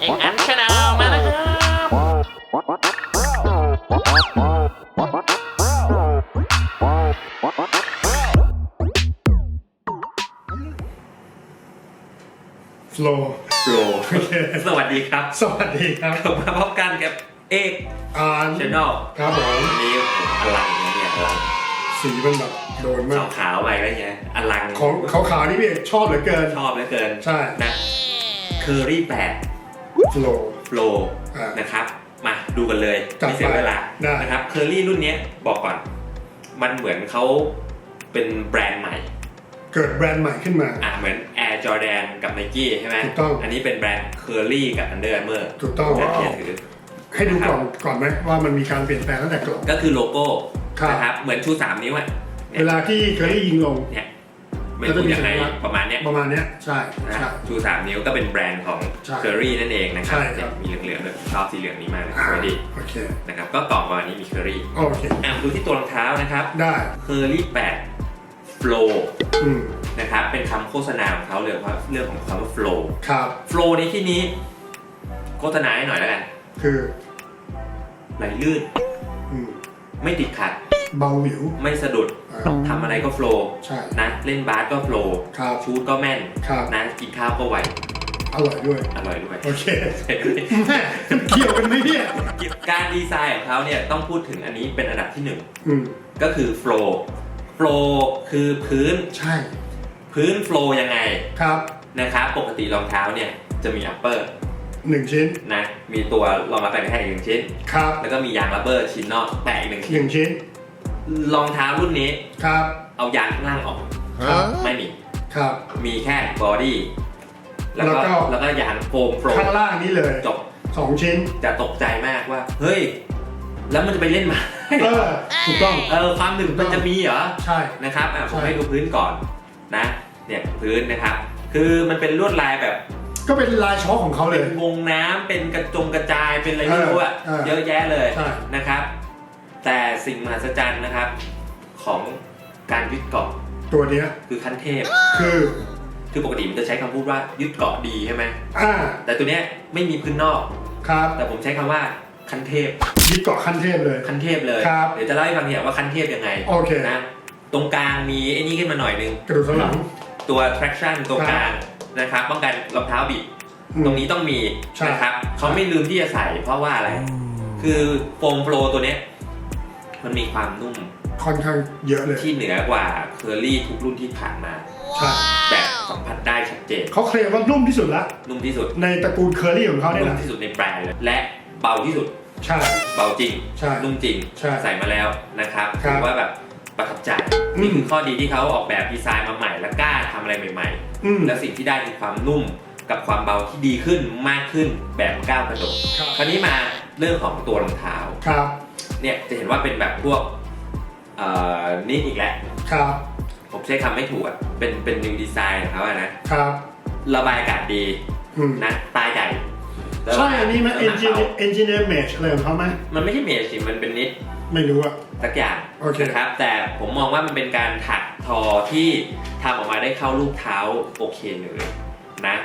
เอกอันชาแนลมาแล้วครับโฟล์โปรสวัสดีครับสวัสดีครับกลับมาพบกันกับเอกอ่านชาแนลครับผมวันนี้ผมอลังนะเนี่ยอลังสีมันแบบโดนมาขากวขาวๆไปแล้วเนี่ยอลังของขาวๆนี่พี่เอกชอบเหลือเกินชอบเหลือเกิน ใช่นะเคอรี่แปด โฟล์โปรอ่านนะครับ มาดูกันเลยจัดไม่เสียเวลาได้ นะครับเคอรี่รุ่นเนี้ยบอกก่อน มันเหมือนเขาเป็นแบรนด์ใหม่ เกิดแบรนด์ใหม่ขึ้นมา อะเหมือน Air Jordan กับ Nike ใช่ไหมถูกต้อง อันนี้เป็นแบรนด์ Curry กับ Under Armour ถูกต้องน่าเชื่อถือ ให้ดูก่อนก่อนไหมว่ามันมีการเปลี่ยนแปลงตั้งแต่ก่อนก็คือโลโก้ครับ นะครับเหมือนชูสามนิ้วอะเนี่เวยลาที่เคยได้ยิงลงเนี่ย ไม่ก็จะรู้มียังไงสัญลักษณ์ ประมาณเนี้ยประมาณเนี้ยใช่นะใช่ ชูสามนิ้วก็เป็นแบรนด์ของใช่ Curry นั่นเองนะครับใช่ครับ เนี่ยมีเหลืองๆด้วยชอบสีเหลืองนี้มากเลยอ่าสวยดีโอเคนะครับก็กล่องประมาณนี้มี Curry โอเค อะดูที่ตัวรองเท้านะครับได้ Curry 8 Flow อืมนะครับเป็นคำโฆษณาของเขาเลยว่าเรื่องของคำว่า Flow ครับ Flow ในที่นี้ โฆษณาให้หน่อยแล้วกันคือไหลลื่นอืมไม่ติดขัด เบาหวิว ไม่สะดุดอ่าทำอะไรก็โฟลว์ใช่ นะ เล่นบาสก็โฟลว์ครับชูตก็แม่นครับ นะกินข้าวก็ไวอร่อยด้วย อร่อยด้วย โอเคแม่เกี่ยวกันไหมเนี่ยการดีไซน์ของเขาเนี่ยต้องพูดถึงอันนี้เป็นอันดับที่หนึ่งอืมก็คือโฟลว์โฟลว์คือพื้นใช่พื้นโฟลว์ยังไงครับนะครับปกติรองเท้าเนี่ยจะมีอัปเปอร์หนึ่งชิ้นนะมีตัวรองรับแรงกระแทกอีกหนึ่งชิ้น ครับแล้วก็มียางรับเบอร์ชิ้นนอกแตะอีกหนึ่งหชิ้นนึ่งชิ้น รองเท้ารุ่นนี้ ครับ เอายางข้างล่างออก ครับ ไม่มี ครับ มีแค่บอดี้ แล้วก็แล้วก็ แล้วก็ยางโฟมโฟลข้างล่างนี่เลยจบ สองชิ้น จะตกใจมากว่า เฮ้ย แล้วมันจะไปเล่นมา เออ ถูกต้อง เออ ความหนึ่งมันจะมีเหรอ ใช่ นะครับ อะ ผมใช่ให้ดูพื้นก่อนนะ เนี่ยพื้นนะครับ คือมันเป็นลวดลายแบบก็เป็นลายช็อคของเขาเลเป็ยนวงน้ำเป็นกระจงกระจายเป็นอะไรไม่รู้อะเออเออเยอะแยะเลยใช่นะครับ แต่สิ่งมหัศจรรย์นะครับ ของการยึดเกาะตัวเนี้ยคือขั้นเทพ คือคือปกติมันจะใช้คำพูดว่ายึดเกาะดีใช่ไหมอ่าแต่ตัวเนี้ยไม่มีพื้นนอก ครับแต่ผมใช้คำว่าขั้นเทพ ยึดเกาะขั้นเทพเลย ขั้นเทพเลย ครับเดี๋ยวจะเล่าให้ฟังเนี่ยว่าขั้นเทพยังไงโอเค นะ ตรงกลางมีไอ้นี่ขึ้นมาหน่อยนึง กระดูกสันหลัง ตัว traction ตรงกลางนะครับป้องกันรองเท้าบิด อืมตรงนี้ต้องมีใช่ นะครับเขาไม่ลืมที่จะใส่เพราะว่าอะไร คือโฟมโฟลตัวเนี้ย มันมีความนุ่มค่อนข้างเยอะเลย ที่เหนือกว่าเคอรี่ทุกรุ่นที่ผ่านมา ใช่ แบบสัมผัสได้ชัดเจน เขาเคลมว่านุ่มที่สุดละนุ่มที่สุด ในตระกูลเคอรี่ของเขาเนี่ยนุ่มนะที่สุดในแบรนด์เลยและเบาที่สุด ใช่ เบาจริง ใช่นุ่มจริง ใช่ใส่มาแล้วนะครับครัถืบอว่าแบบประทับใจอืม นี่คือข้อดีที่เขาออกแบบดีไซน์มาใหม่ และกล้าทำอะไรใหม่ อืม ๆ และสิ่งที่ได้คือความนุ่มกับความเบาที่ดีขึ้นมากขึ้นแบบก้าวกระโดดครับ คราวนี้มาเรื่องของตัวรองเท้า ครับ เนี่ยจะเห็นว่าเป็นแบบพวกเอ่อนี่อีกแล้วครับ ผมใช้คำไม่ถูกอะเป็นเป็นนิวดีไซน์ของเขาอะนะครับ ระบายอากาศดีอืม นะตาใหญ่ใช่อันนี้ไหมแล้วเอนจิหาเนียเบาเอนจิเนียร์เมชอะไรของเขาไหมมันไม่ใช่เมชสิมันเป็นนิด ไม่รู้อะ สักอย่างโอเค นะครับ แต่ผมมองว่ามันเป็นการถักทอที่ทำออกมาได้เข้าลูกเท้าโอเคเลยนะ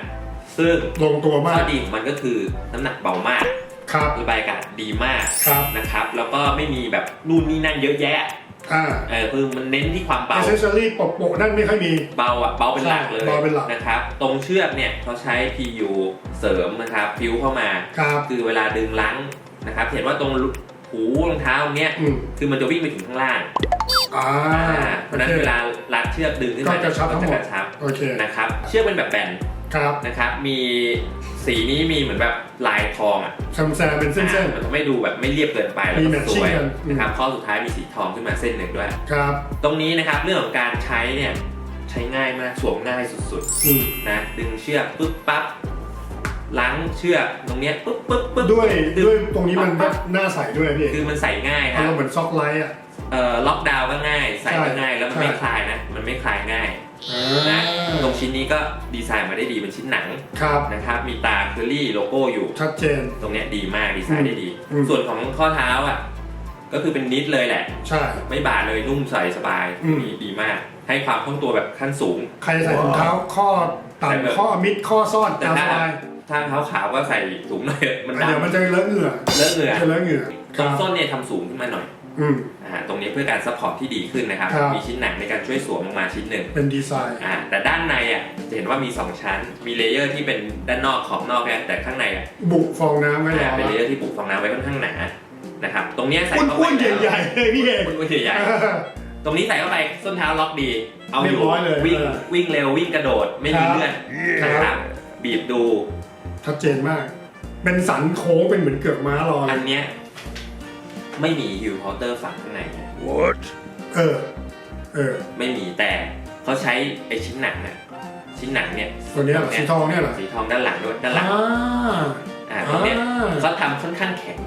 ซึ่งลงตัวมาข้อกดีของมันก็คือน้ำหนักเบามาก ครับระบายอากาศดีมากครับนะครับ แล้วก็ไม่มีแบบนู่นนี่นั่นเยอะแยะอ่าเออคือมันเน้นที่ความอเบาเซสซอรี่ปกโปะนั่นไม่ค่อยมี เบาอะเบาเป็นหลักเลยเบาเป็นหลักนะครับ ตรงเชือกเนี่ยเขาใช้ PU เสริมนะครับพิ้วเข้ามาครับคือเวลาดึงลังนะครับ เห็นว่าตรงหูรองเท้าเนี้ยอืมคือมันจะวิ่งไปถึงข้างล่างอ่าอ่าเพราะฉะนั้นเวลารัดเชือกดึงขึ้นมาก็กระชับทั้งหมดก็จกระชับโอเคนะครับ เชือกเป็นแบบแบนครับนะครับ มีสีนี้มีเหมือนแบบ ลายทองอะแซมแซมเป็นเส้นอ่ามันทำให้ดูแบบไม่เรียบเกินไปแล้วมีก็สวย matching กันนะครับข้อสุดท้ายมีสีทองขึ้นมาเส้นหนึ่งด้วยๆครับ ตรงนี้นะครับเรื่องของการใช้เนี่ยใช้ง่ายมากสวมง่ายสุดอืมๆนะดึงเชือกปุ๊บปั๊บล้างเชือกตรงเนี้ยปุ๊บปุ๊บปุ๊บด้วยดึงด้วยตรงนี้มันปั๊บหน้าใสด้วยพี่คือมันใส่ง่ายคเอารับเราเหมือนซอกไลท์อะเอ่อล็อกดาวน์ก็ง่าย ใส่ก็ใช่ง่ายแล้วมันใช่ไม่คลายนะ มันไม่คลายง่ายอ่ นะาตรงชิ้นนี้ก็ดีไซน์มาได้ดีเป็นชิ้นหนังครับนะครับมีตาเคอรี่โลโก้อยู่ ชัดเจน ตรงเนี้ยดีมากดีไซน์ได้ดี อืม ส่วนของข้อเท้าอะก็คือเป็นนิดเลยแหละ ใช่ ไม่บาดเลยนุ่มใส่สบายอืมดีดีมาก ให้ความคล่องตัวแบบขั้นสูง ใครใส่ถุงเท้าข้อใส่แบบ ต่ำข้อมิดข้อซ่อนแต่ตามถ้าสบายถ้าเท้าขาวก็ใส่สูงหน่อยมันเดี๋ยวดำมันจะเลอะเหงื่อเลอะเหงื่อจะเลอะเหงื่อคตรรังบส้นเนี่ยทำสูงขึ้นมาหน่อย อืม อ่าตรงนี้เพื่อการซัพพอร์ตที่ดีขึ้นนะครับ ครับ มีชิ้นหนังในการช่วยสวมลงมาชิ้นหนึ่งเป็นดีไซน์ อ่าแต่ด้านในอะจะเห็นว่ามี 2 ชั้น มีเลเยอร์ที่เป็นด้านนอกขอบนอกเนี่ยแต่ข้างในอะบุฟองน้ำไว้รอ่าอเป็นเลเยอร์ที่ปุกฟองน้ำไว้ค่อนข้างหนานะครับตรงเนี้ยใส่อ้เข้าไปวนๆใหญ่ๆเลยพี่เอกอ้วนๆใหญ่ๆ ตรงนี้ใส่เข้าไปส้นเท้าล็อกดี เอาอเรียยู่บร้อยเลยวิ่งเออวิ่งเร็ววิ่งกระโดดไม่มีครับ เลือดคนะครัรับบบีบดูชัดเจนมาก เป็นสันโค้งเป็นเหมือนเกือกม้าลอย อันเนี้ย ไม่มีฮิวพอเตอร์ฝังข้างในเออ เออ ไม่มีแต่เขาใช้ไอชิ้นหนังอะชิ้นหนังเนี่ยตัวเนี้ยเหรอสีทองเนี่ยเหรอ สีทองด้านหลังด้วยด้านหลังอ่าอ่าตรงเนี้ยอ่าเขาทำค่อนข้างแข็ง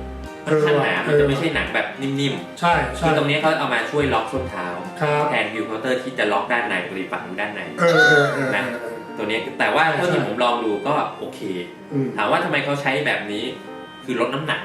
เอค่อนอข้างหนาว่ะมันจะเออไม่ใช่หนังแบบนิ่มใช่ๆ ใช่ คือตรงเนี้ยเขาเอามาช่วยล็อกส้นเท้าครับ แทนฮิวพอเตอร์ที่จะล็อกด้านในหรือฝังด้านใน เออเออเออนะเออ ตัวเนี้ยแต่ว่าใช่เท่าที่ใช่ผมลองดูก็โอเค อืม ถามว่าทำไมเขาใช้แบบนี้คือลดน้ำหนัก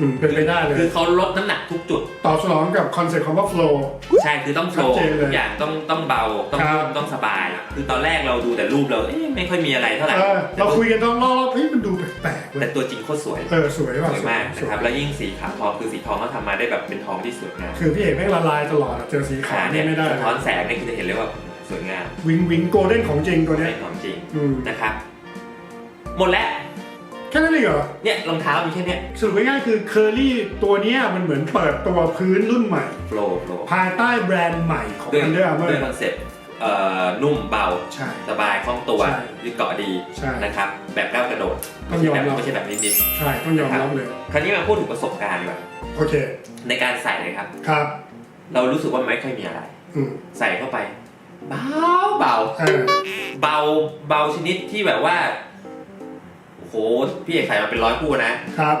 อืมเป็นไปได้เลย คือเขาลดน้ำหนักทุกจุด ตอบสนองกับคอนเซ็ปต์คำว่า flow ใช่คือต้องโฟชัลดว์เจนเลยทุกอย่างต้องต้องเบาต้องครับนุ่มต้องสบาย คือตอนแรกเราดูแต่รูปเราเอ๊ะไม่ค่อยมีอะไรเท่าไหร่เออเราคุยกันต้องรอบๆเฮ้ยมันดูแปลกๆเลแต่ยตัวจริงโคตรสวยเออสวยสว่ะวยมากสนะวยครับแล้วยิ่งสีขาวทองคือสีทองเขาทำมาได้แบบเป็นทองที่สวยงามคือพี่เอกแม่งละลายตลอดอะเจอสีขาวขานี่เนี่ยไม่ได้สะท้อนแสงเนี่ยคือจะเห็นเลยว่าสวยงามวิงวิงโกลเด้นของจริงตัวเนี้ยเป็นของจริงอืมนะครับ หมดแล้ว แค่นั้นเองเหรอ เนี่ยรองเท้ามีแค่เนี้ยสรุปง่ายๆคือเคอรี่ตัวเนี้ยมันเหมือนเปิดตัวพื้นรุ่นใหม่ โฟลว์โฟลว์ภายใต้แบรนด์ใหม่ของ ด้วย Under ด้วย Armour คอนเซ็ปต์เอ่อนุ่มเบา ใช่ สบายคล่องตัวใช่ยึดเกาะดีใช่นะครับ แบบก้าวกระโดดต้ไม่องใช่ยอมแบบรับ ไม่ใช่แบบนิดใช่ ต้องยอมรับเลย ๆคราวนี้มาพูดถึงประสบการณ์ดีกว่าโอเค ในการใส่เลยครับ ครับ เรารู้สึกว่ามันไม่ค่อยมีอะไร อืมใส่เข้าไป เบาเบา เออเบาเบาชนิดที่แบบว่า โอ้โหพี่เอกใส่มาเป็นร้อยคู่นะ ครับ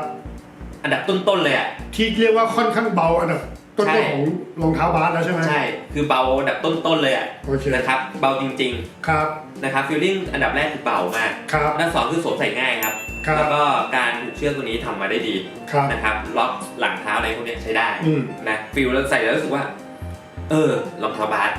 อันดับต้นๆเลยอะ ที่เรียกว่าค่อนข้างเบาอันดับต้นใช่ ๆของรองเท้าบาสแล้วใช่ไหมใช่ คือเบาอันดับต้นๆเลยอะโอเคนะครับ เบาจริงครับๆนะครับฟีลลิ่งอันดับแรกคือเบามากครับ อันดับสองคือสวมใส่ง่ายครับ ครับ แล้วก็การผูกเชือกตัวนี้ทำมาได้ดีครับ นะครับ ล็อกหลังเท้าอะไรพวกเนี้ยใช้ได้อืมนะฟิลแล้วใส่แล้วรู้สึกว่า เออรองเท้าบาส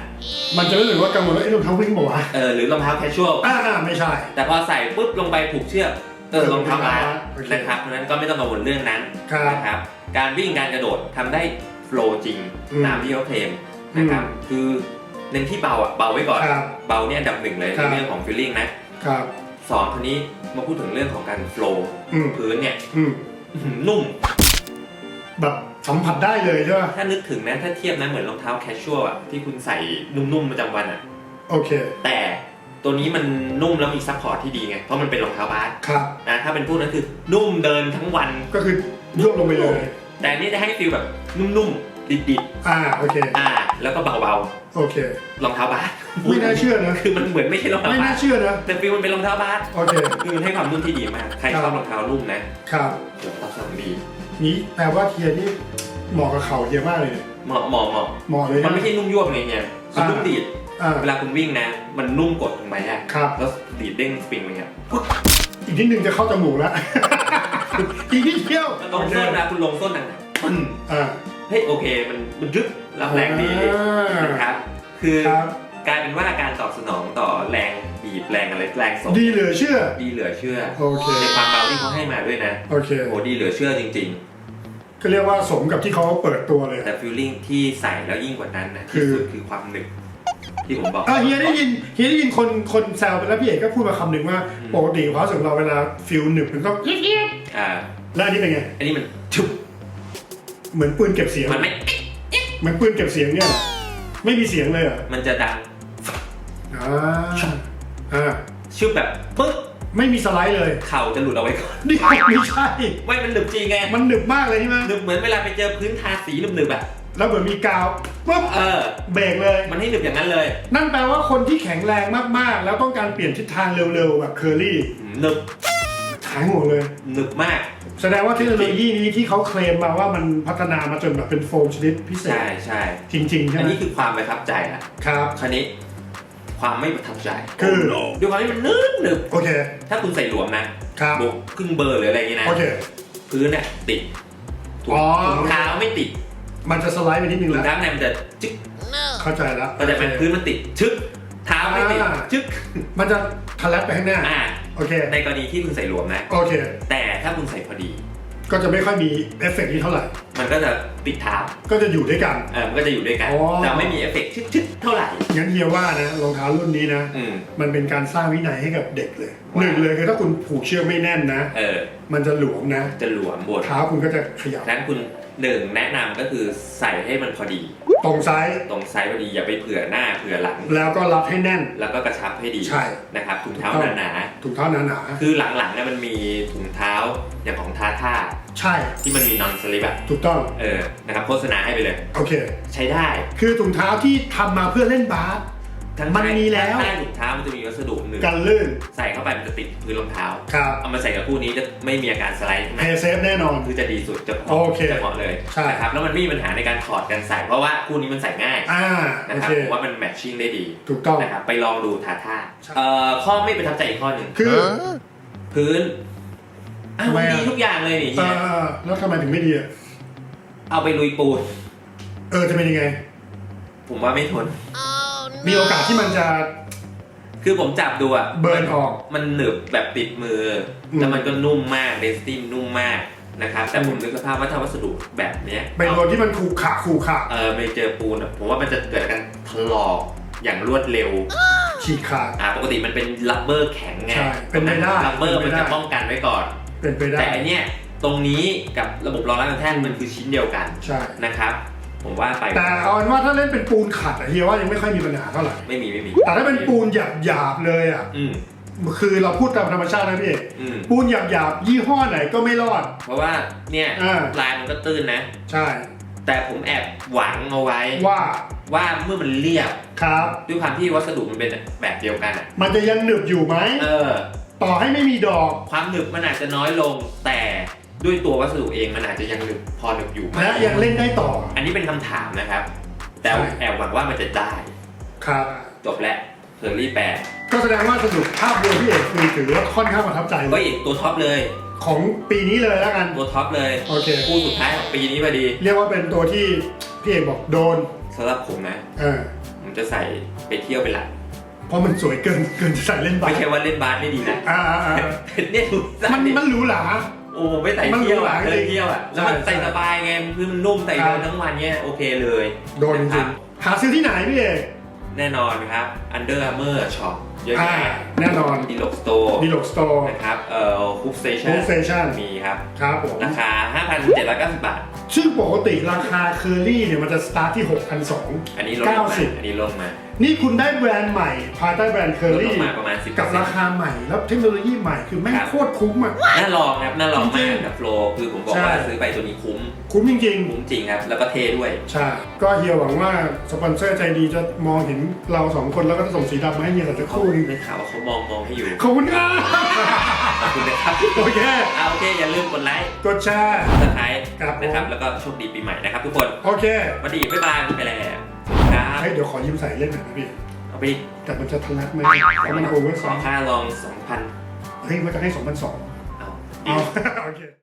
มันจะรู้สึกว่ากังวลว่าไอ้รองเท้าวิ่งบอกว่าวะเออหรือรองเท้าแคชชวล อ่าอ่าไม่ใช่ แต่พอใส่ปุ๊บลงไปผูกเชือก เออรองเท้าบาสโอเคนะครับเพราะฉะนั้นก็ไม่ต้องกังวลเรื่องนั้นครับนะครับ การวิ่งการกระโดดทำได้โฟลว์จริงอืมตามที่เขาเคลมนะครับคือเน้นที่เบาอะเบาไว้ก่อน ครับเบาเนี่ยอันดับหนึ่งเลยครัในบเรื่องของฟีลลิ่งนะครับสองทีนี้มาพูดถึงเรื่องของการโฟลว์อืมพื้นเนี่ยอืมอื้อหือนุ่ม แบบสัมผัสได้เลยใช่ป่ะถ้านึกถึงนะถ้าเทียบนะเหมือนรองเท้าแคชชวลอะที่คุณใส่นุ่มๆประจำวันอะ โอเค แต่ ตัวนี้มันนุ่มแล้วมีซัพพอร์ตที่ดีไง เพราะมันเป็นรองเท้าบาสครับ นะถ้าเป็นพวกนั้นคือนุ่มเดินทั้งวัน ก็คือยวบลงไปเลย แต่อันนี่จะให้ฟีลแบบนุ่มๆ ดิดอ่า โอเค ๆ อ่า แล้วก็เบาโอเค ๆรองเท้าบาสไม่น่าเชื่อนะ คือมันเหมือนไม่ใช่รองเท้าไม่บาน่าสเชื่อนะ แต่ฟีลมันเป็นรองเท้าบาสโอเค คือมันให้ความนุ่มที่ดีมาก ใครชอบรองเท้านุ่มนะครับโอ้โหตอบสนองดีนี้แปลว่าเทียนี่เหมาะกับเขาเทียมากเลยเนี่ยเหมาะเหมาะเหมาะเหมาะเลยมันนะ ไม่ใช่นุ่มยวบไงเนี่ยมันนุ่มดีด อ่าเวลาคุณวิ่งนะ มันนุ่มกดลงไปอะครับ แล้วดีดเด้งสปริงเลยครับอีกนิดนึงจะเข้าจมูกแล้ว อีกนิดเดียวตรงส้นนะคุณลงส้นหนักๆปึ้งอ่า เฮ้ยโอเค มันมันยึดรับแรงดีอ่านะครับคือครับ กลายเป็นว่าการตอบสนองต่อแรงบีบแรงอะไรแรงส่งดีเหลือเชื่อ ดีเหลือเชื่อโอเค ในความเบาที่เขาให้มาด้วยนะโอเค โอ้ดีเหลือเชื่อจริง ก็เรียกว่าสมกับที่เขาเปิดตัวเลย ๆ แต่ฟีลลิ่งที่ใส่แล้วยิ่งกว่านั้นนะคืที่อสุดคือความหนึบ ที่ผมบอก อะเฮียได้ยินเฮียได้ยินคนคนแซวไปแล้วพี่เอกก็พูดมาคำหนึ่งว่าอืม ปกติของเขาสำหรับเราเวลาฟิลหนึบมันต้องเยียบอ่า ๆแล้วอันนี้เป็นไง อันนี้มันชุบเหมือนปืนเก็บเสียงมันไม่ เหมือนปืนเก็บเสียงเนี่ยเหรอไม่มีเสียงเลยเหรอมันจะดังอ่าอ่าชุบแบบปึ๊บไม่มีสไลด์เลยเข่าจะหลุดเอาไว้ก่อนนี่ไม่ใช่ ไม่มันหนึบจริงไง มันหนึบมากเลยใช่ไหมหนึบเหมือนเวลาไปเจอพื้นทาสีหนึบๆแบบ แล้วเหมือนมีกาวปุ๊บเออ เบรกเลย มันให้หนึบอย่างนั้นเลยนั่นแปลว่าคนที่แข็งแรงมากๆ แล้วต้องการเปลี่ยนทิศทางเร็วๆ แบบเคอรี่หนึบหายห่วงเลย หนึบมาก แสดงว่าเทคโนโลยีนี้ที่เขาเคลมมาว่ามันพัฒนามาจนแบบเป็นโฟมชนิดพิเศษ ใช่ใช่จริงๆใช่อันไหมนี้คือความประทับใจอะครับ คราวนี้ ความไม่ประทับใจคือ ด้วยความที่มันนึบหนึบโอเค ถ้าคุณใส่หลวมนะครับ บวกครึ่งเบอร์หรืออะไรอย่างงี้นะ โอเค พื้นเนี่ยติดถุงอ๋อ ถุงเท้าไม่ติด มันจะสไลด์ไปนิดนึงถุงแล้วเท้าในมันจะจึ๊กเข้าใจแล้วก็จะเป็นพื้นมันติดชึกเท้าไม่ติดอ่าชึกมันจะทะลักไปข้างหน้า อ่าโอเค ในกรณีที่คุณใส่หลวมนะ โอเค แต่ถ้าคุณใส่พอดี ก็จะไม่ค่อยมีเอฟเฟกต์นี้เท่าไหร่ มันก็จะติดเท้าก็จะอยู่ด้วยกัน เออมันก็จะอยู่ด้วยกันอ๋อแต่ไม่มีเอฟเฟกต์ชึกๆเท่าไหร่ งั้นเฮียว่านะรองเท้ารุ่นนี้นะ อืม มันเป็นการสร้างวินัยให้กับเด็กเลยว่าหนึ่งเลยคือถ้าคุณผูกเชือกไม่แน่นนะ เออ มันจะหลวมนะ จะหลวมบนเท้าคุณก็จะขยับฉะนั้นคุณ หนึ่งแนะนำก็คือใส่ให้มันพอดี ตรงไซส์ตรงไซส์พอดีอย่าไปเผื่อหน้าเผื่อหลัง แล้วก็รับให้แน่น แล้วก็กระชับให้ดีใช่ นะครับถุงเท้าถูกต้องหนาถุงเท้าหนาๆคือหลังๆเนี่ยมันมีถุงเท้าอย่างของทาท่าๆใช่ ที่มันมีนอนสลิปอะถูกต้อง เออนะครับโฆษณาให้ไปเลย โอเค ใช้ได้ คือถุงเท้าที่ทำมาเพื่อเล่นบาส ทั้งมันมีแล้ว ใต้ถุงเท้ามันจะมีวัสดุหนึ่งกันลื่นใส่เข้าไปมันจะติดพื้นรองเท้า ครับเอามาใส่กับคู่นี้จะไม่มีอาการสไลด์เพย์เซฟแน่นอน คือจะดีสุดจะโอเคจะเหมาะเลยใช่ นะครับแล้วมันไม่มีปัญหาในการถอดการใส่ เพราะว่าคู่นี้มันใส่ง่ายอ่านะโอครับเคผมว่ามันแมทชิ่งได้ดีถูกต้อง นะครับไปลองดูทาท่าใช่ เอ่อข้อไม่ประทับใจอีกข้อหนึ่งคือ พื้นอ้าวทำไมอะดีทุกอย่างเลยนี่เอเฮียอแล้วทำไมถึงไม่ดีอะเอาไปลุยปูนเออจะเป็นยังไง ผมว่าไม่ทน มีโอกาสที่มันจะคือผมจับดูอะเบิร์นออก มันหนึบแบบติดมืออมแล้วมันก็นุ่มมากเดสตินนุ่มมากนะครับ แต่ผมนึกสภาพว่าถ้าวัสดุแบบเนี้ยไปโดนที่มันขูขะขูขะเออไปเจอปูนอะผมว่ามันจะเกิดการถลอกอย่างรวดเร็วฉีกขาดอ่าปกติมันเป็นลับเบอร์แข็งไงใช่เป็นไปได้ลับเบอร์เป็มันนไปได้จะป้องกันไว้ก่อน เป็นไปได้แต่อันเนี้ยตรงนี้กับระบบรองรับทางแท่งมันคือชิ้นเดียวกันใช่นะครับ ผมว่าไปแต่เอาเป็นว่าถ้าเล่นเป็นปูนขัดอะเฮียว่ายังไม่ค่อยมีปัญหาเท่าไหร่ ไม่มีไม่มีแต่ถ้าเป็นปูนหยาบหยาบๆเลยอะ อืม คือเราพูดตามธรรมชาตินะพี่เอกอืม ปูนหยาบหยาบๆยี่ห้อไหนก็ไม่รอด เพราะว่าเนี่ยอ่า ลายมันก็ตื้นนะ ใช่ แต่ผมแอบหวังเอาไว้ ว่าว่าเมื่อมันเรียบครับ ด้วยความที่วัสดุมันเป็นแบบเดียวกันอะมันจะยังหนึบอยู่ไหม เออ ต่อให้ไม่มีดอก ความหนึบมันอาจจะน้อยลงแต่ ด้วยตัววัสดุเองมันอาจจะยังหนึบพอหนึบอยู่ไหมและยังเล่นได้ต่อ อันนี้เป็นคำถามนะครับ แต่ใช่ แอบหวังว่ามันจะได้ ครับ จบแล้วเทอร์รี่แปดก็แสดงว่าสรุปภาพรวมพี่เอกคือถือว่าค่อนข้างประทับใจก็อีกตัวท็อปเลย ของปีนี้เลยแล้วกัน ตัวท็อปเลยโอเค คู่สุดท้ายของปีนี้พอดีเรียกว่าเป็นตัวที่พี่เอกบอกโดน สำหรับผมนะ เออผมจะใส่ไปเที่ยวเป็นหลักเพราะมันสวยเกินเกินจะใส่เล่นบาไม่สใช่ว่าเล่นบาสไม่ดีนะ อ่าอ่าอ่าเนี่ยดูสั้มันดิมันหรูหรา โอ้ไม่ใส่มันเที่ยวอะหรูหราเดินจริงเที่ยวอะแล้วมันใช่ใส่สบายไงพื้นมันนุ่มใส่ครัเดิบนทั้งวันเนี่ยโอเคเลยโดนจนะคริรังบๆหาซื้อที่ไหนพี่เอกแน่นอนครับ Under Armour Shop เยอะอ่าแยะแน่นอนดีลกสโตร์ดีโลกสโตร์นะครับเอ่อคุกสเตชัโฮนสเตชันมีครับครับผมราคา 5,790 บาท ซึ่งปกติราคาเคอรี่เนี่ยมันจะสตาร์ทที่ 6,200อันนี้ลดลงมา90อันนี้ลงมา นี่คุณได้แบรนด์ใหม่ภายใต้แบรนด์เคอลดลรี่งมาประมาณ 10%กับราคาใหม่ แล้วเทคโนโลยีใหม่คือแม่งครับ โคตรคุ้มอะ น่าลองครับน่าลองจริมางกๆกับโฟลคือผมบอกใช่ว่าซื้อไปตัวนี้คุ้ม คุ้มจริงคุ้มจริงครับ แล้วก็เท่ด้วย ๆใช่ก็เฮียหวังว่าสปอนเซอร์ใจดีจะมองเห็นเราสองคนแล้วก็จะส่งสีดำมาให้เฮียสักครู่หนึงได้ข่าวว่าเขามองมองให้อยู่ ขอบคุณครับขอบคุณนะครับโอเคเอาโอเค อย่าลืมกดไลค์กดแชร์สไครต์ครับผม นะครับ แล้วก็โชคดีปีใหม่นะครับทุกคนโอเคสวัสดีบ๊ายบายไปแล้วครับ เฮ้ยเดี๋ยวขอยืมใส่เล่นหน่อยนะพี่ เอาไปแต่มันจะทะลักไหมเพราะมันโอเวอร์ขสอองค่าลอง2,000เฮ้ยว่าจะให้2,200เอา เอาโอเค